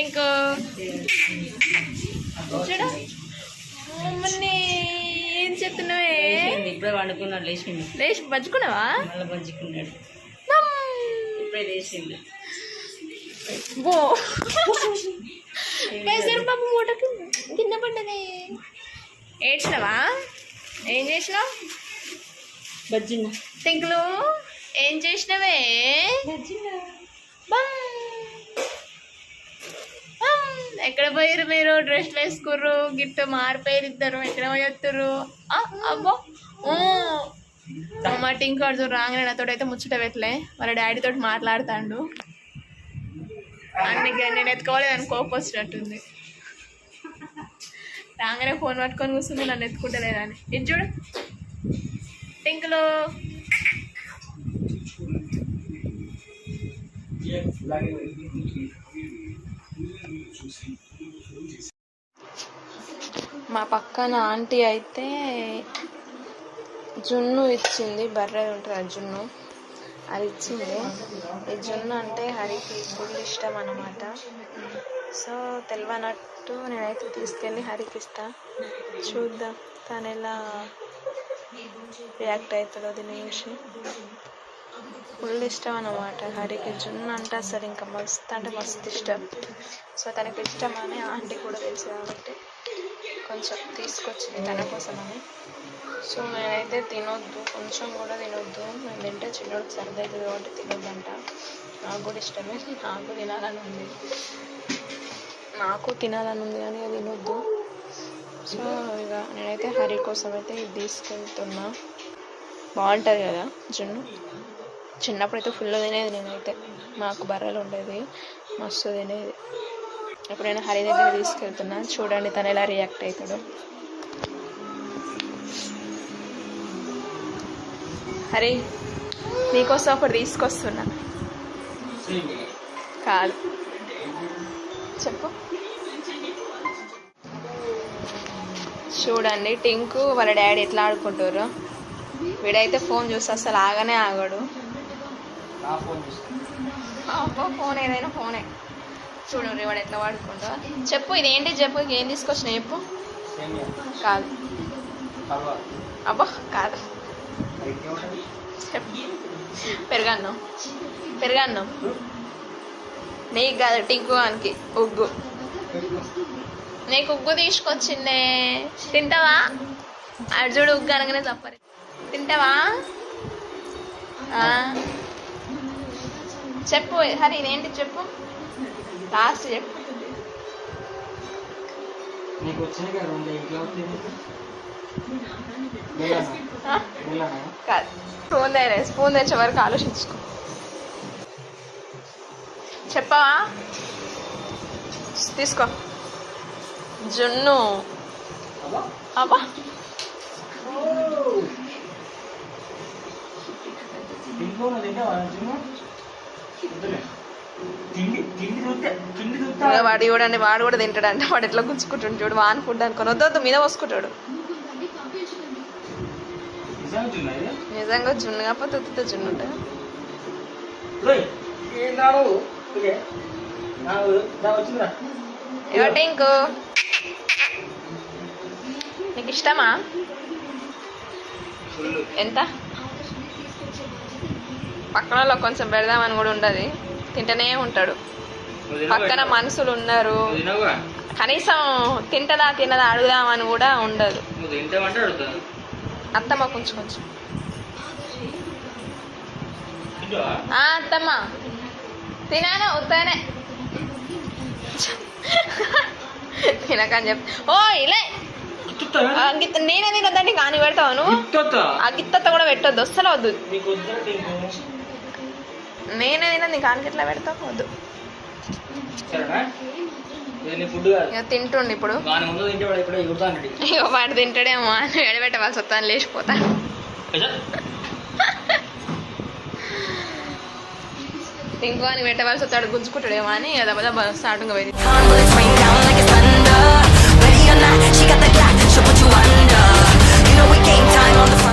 ఇంకో చూడు. మమ్మల్ని ఏం చెప్తున్నావే ఇప్పుడే వండుకున్నాడు లేచిండు. లేచి పంచుకున్నావా? మళ్ళీ పంచుకున్నాడు. మమ్. ఇప్పుడే లేచిండు. బో. బాబు మూటకు కింద పడ్డది. ఏడ్చినవా? ఏం చేసినావు? బజ్జిన్న. టింకులు ఏం చేసినవే? బమ్. ఎక్కడ పోయారు మీరు? డ్రెస్లు వేసుకుర్రు. గిట్ట మారిపోయారు ఇద్దరు. ఎక్కడ పోయొత్తురు అబ్బో. ఊ. మా టింక్ చూడు రాగానే నాతో అయితే ముచ్చట పెట్టలే. వాళ్ళ డాడీ తోటి మాట్లాడుతాండు. అన్ని నేను ఎత్తుకోవాలి అని కోపం వచ్చినట్టుంది. రాగానే ఫోన్ పట్టుకొని కూర్చుంది నన్ను ఎత్తుకుంటలేదని. ఇది చూడు. టింకులు. మా పక్కన ఆంటీ అయితే జున్ను ఇచ్చింది బర్రె ఉంటుంది ఆ జున్ను. అది ఇచ్చింది. ఈ జున్ను అంటే హరికి ఫుల్ ఇష్టం అన్నమాట. సో తెలియనట్టు నేనైతే తీసుకెళ్ళి హరికి ఇస్తా. చూద్దాం తను ఎలా రియాక్ట్ అవుతుందో దీని చూసి ఫుల్ ఇష్టం అనమాట హరికి జున్ను అంటే అసలు ఇంకా మస్తు అంటే మస్తు ఇష్టం. సో తనకి ఇష్టం అని ఆంటీ కూడా తెలుసు కాబట్టి కొంచెం తీసుకొచ్చింది తన కోసమని. సో నేనైతే తినొద్దు కొంచెం కూడా తినొద్దు. నేను తింటే చిన్నోడికి సర్ది అవుతుంది కాబట్టి తినొద్దంట. నాకు కూడా ఇష్టమే నాకు తినాలని ఉంది. నాకు తినాలని ఉంది కానీ అది తినొద్దు. సో ఇక నేనైతే హరి కోసం అయితే ఇది తీసుకెళ్తున్నా. బాగుంటుంది కదా జున్ను? చిన్నప్పుడు అయితే ఫుల్ తినేది నేనైతే. మాకు బర్రెలు ఉండేది మస్తు తినేది. ఇప్పుడు నేను హరి దగ్గర తీసుకెళ్తున్నా చూడండి తను ఎలా రియాక్ట్ అవుతాడు. హరి నీకోసం ఒకటి తీసుకొస్తున్నా. కాదు. చెప్పు. చూడండి టింకు వాళ్ళ డాడీ ఎట్లా ఆడుకుంటారు. వీడైతే ఫోన్ చూస్తే అసలు ఆగనే ఆగడు. అబ్బో, ఫోన్ ఏదైనా ఫోనే. చూడు వాడు ఎట్లా వాడుకుంటా? చెప్పు ఇదేంటి చెప్పు ఏం తీసుకొచ్చినా చెప్పు. కాదు. అబ్బా కాదు. చెప్పు. పెరగన్నం. పెరగన్నం. నీకు కాదు టింకు అనికి ఉగ్గు. నీకు ఉగ్గు తీసుకొచ్చిండే తింటావా? అర్జుడు ఉగ్గు అనగానే తప్పరు తింటావా? ఆ. చెప్పు హరి ఇదేంటి చెప్పు? లాస్ట్ చెప్పు. నీకు వచ్చినాయి కదా రెండు ఇంట్లో స్పూన్ దగ్గర స్పూన్ తెచ్చే వరకు ఆలోచించుకో. చెప్పవా? తీసుకో. జున్ను. అబ్బా. ఇంట్లో వాడు చూడండి వాడు కూడా తింటాడంట. వాడు ఎట్లా గుంజుకుంటుండు చూడు వాన్ ఫుడ్ అనుకుని. వద్దు మీద పోసుకుంటాడు. నిజంగా జున్ను కాకపోతే ఉత్తితో జున్ను ఉంటుంది. ఓయ్, ఏం రావు ఓకే నాకు దా వచ్చిందిరా. ఇవ్వటే ఇంకో నీకు ఇష్టమా? ఎంత? పక్కన వాళ్ళకి కొంచెం పెడదామని కూడా ఉండదు. తింటూనే ఉంటాడు. పక్కన మనుషులు ఉన్నారు. కనీసం తింటదా తినదా అడుగుదామని కూడా ఉండదు. అత్తమ్మ కొంచెం కొంచెం. అత్తమ్మ. తినాను ఉత్తనే తినకని చెప్ ఓ ఇలా నేనే తినొద్దని కాని పెడతావు నువ్వు? గిత్తత కూడా పెట్టొద్దు అస్సలు వద్దు. నేనే తిన నీ కానికి ఎట్లా పెడతావు? వద్దు. తింటుండు ఇప్పుడు. తింటే వాడు తింటాడేమో అని ఎడబెట్టవలసి వస్తాను లేచిపోతా. ఇంకో అని పెట్టవలసి వస్తాడు గుంజుకుంటాడేమో అని దెబ్బ starting not, she got the Glock, she'll put you under. You know it game time.